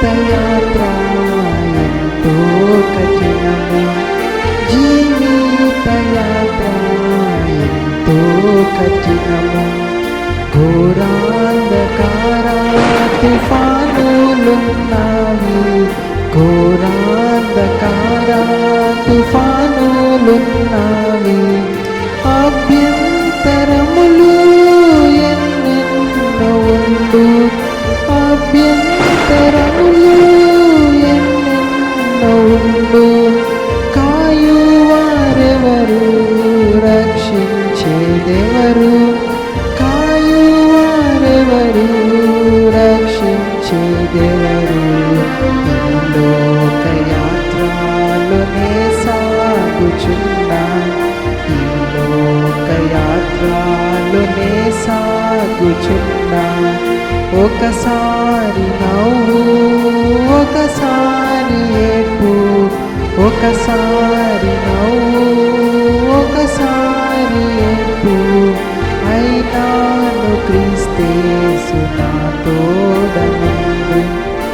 జీవితయాత్ర ఎంతో కఠినము జీవితయాత్ర ఎంతో కఠినము ఘోరాంధకార తుఫానులున్నాయి ఘోరాంధకార తుఫానులున్నాయి అభ్యంతరములు ఎన్నెన్నో ఉండు అభ్యంత దేవరు కాయువారెవరు రక్షించే దేవరు. లోకయాత్రలోనే సాగుచున్నా. ఈ లోకయాత్రలోనే సాగుచున్నా. ఒకసారి నవ్వు ఒకసారి ఏపు ఒకసారి నవ్వు ఒకసారి tristeza, toda.